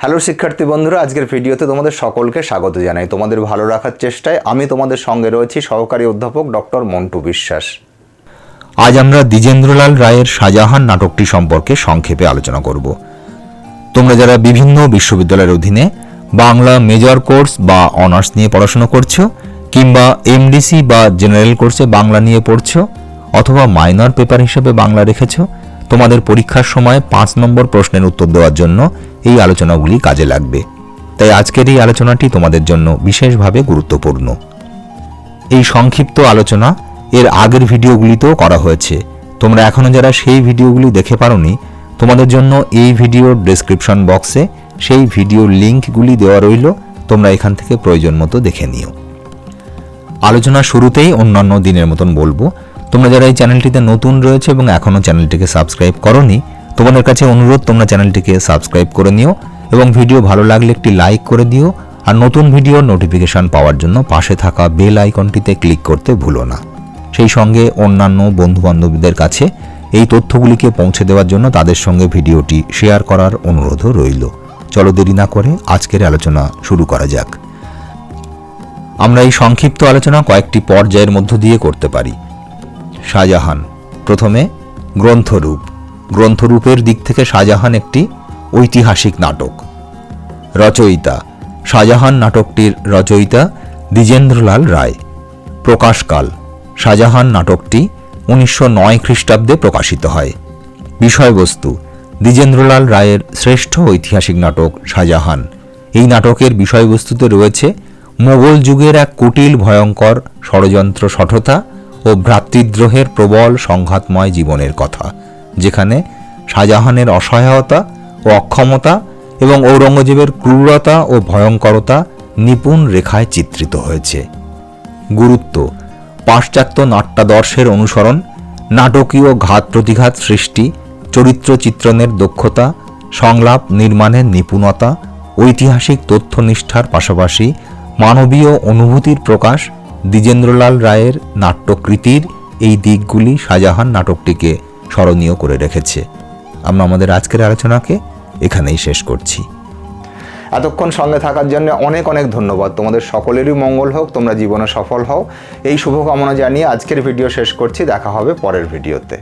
Hello শিক্ষার্থী বন্ধুরা, আজকের ভিডিওতে তোমাদের সকলকে স্বাগত জানাই। তোমাদের ভালো রাখার চেষ্টায় আমি তোমাদের সঙ্গে রয়েছি সহকারী অধ্যাপক ডক্টর মন্টু বিশ্বাস। আজ আমরা দ্বিজেন্দ্রলাল রায়ের শাহজাহান নাটকটি সম্পর্কে সংক্ষেপে আলোচনা করব। তোমরা যারা বিভিন্ন বিশ্ববিদ্যালয়ের অধীনে বাংলা মেজর কোর্স বা অনার্স নিয়ে পড়াশোনা করছ, কিংবা এমডিসি বা জেনারেল কোর্সে বাংলা নিয়ে পড়ছো, অথবা মাইনর পেপার হিসেবে বাংলা রেখেছো তোমাদের পরীক্ষার সময় পাঁচ নম্বর প্রশ্নের উত্তর দেওয়ার জন্য এই আলোচনাগুলি কাজে লাগবে। তাই আজকের এই আলোচনাটি তোমাদের জন্য বিশেষভাবে গুরুত্বপূর্ণ। এই সংক্ষিপ্ত আলোচনা এর আগের ভিডিওগুলিতেও করা হয়েছে। তোমরা এখনও যারা সেই ভিডিওগুলি দেখে পারোনি, তোমাদের জন্য এই ভিডিওর ডেসক্রিপশন বক্সে সেই ভিডিওর লিঙ্কগুলি দেওয়া রইল, তোমরা এখান থেকে প্রয়োজন মতো দেখে নিও। আলোচনা শুরুতেই অন্যান্য দিনের মতন বলব তোমরা যারা এই চ্যানেলটিতে নতুন রয়েছে এবং এখনও চ্যানেলটিকে সাবস্ক্রাইব করনি, তোমাদের কাছে অনুরোধ, তোমরা চ্যানেলটিকে সাবস্ক্রাইব করে নিও এবং ভিডিও ভালো লাগলে একটি লাইক করে দিও। আর নতুন ভিডিওর নোটিফিকেশন পাওয়ার জন্য পাশে থাকা বেল আইকনটিতে ক্লিক করতে ভুলো না। সেই সঙ্গে অন্যান্য বন্ধুবান্ধবীদের কাছে এই তথ্যগুলিকে পৌঁছে দেওয়ার জন্য তাদের সঙ্গে ভিডিওটি শেয়ার করার অনুরোধও রইল। চলো দেরি না করে আজকের আলোচনা শুরু করা যাক। আমরা এই সংক্ষিপ্ত আলোচনা কয়েকটি পর্যায়ের মধ্য দিয়ে করতে পারি। শাহজাহান। প্রথমে গ্রন্থরূপ। গ্রন্থরূপের দিক থেকে শাহজাহান একটি ঐতিহাসিক নাটক। রচয়িতা। শাহজাহান নাটকটির রচয়িতা দ্বিজেন্দ্রলাল রায়। প্রকাশকাল। শাহজাহান নাটকটি উনিশশো নয় খ্রিস্টাব্দে প্রকাশিত হয়। বিষয়বস্তু। দ্বিজেন্দ্রলাল রায়ের শ্রেষ্ঠ ঐতিহাসিক নাটক শাহজাহান। এই নাটকের বিষয়বস্তুতে রয়েছে মোগল যুগের এক কুটিল ভয়ঙ্কর ষড়যন্ত্র সঠতা ও ভ্রাতৃদ্রোহের প্রবল সংঘাতময় জীবনের কথা, যেখানে শাহজাহানের অসহায়তা ও অক্ষমতা এবং ঔরঙ্গজেবের ক্রূরতা ও ভয়ঙ্করতা নিপুণ রেখায় চিত্রিত হয়েছে। গুরুত্ব, পাশ্চাত্য নাট্যাদর্শের অনুসরণ, নাটকীয় ঘাত প্রতিঘাত সৃষ্টি, চরিত্র চিত্রণের দক্ষতা, সংলাপ নির্মাণের নিপুণতা, ঐতিহাসিক তথ্যনিষ্ঠার পাশাপাশি মানবীয় অনুভূতির প্রকাশ দ্বিজেন্দ্রলাল রায়ের নাট্যকৃতির এই দিকগুলি শাহজাহান নাটকটিকে স্মরণীয় করে রেখেছে। আমরা আমাদের আজকের আলোচনাকে এখানেই শেষ করছি। এতক্ষণ সঙ্গে থাকার জন্য অনেক অনেক ধন্যবাদ। তোমাদের সকলেরই মঙ্গল হোক, তোমরা জীবনে সফল হও। এই শুভকামনা জানিয়ে আজকের ভিডিও শেষ করছি। দেখা হবে পরের ভিডিওতে।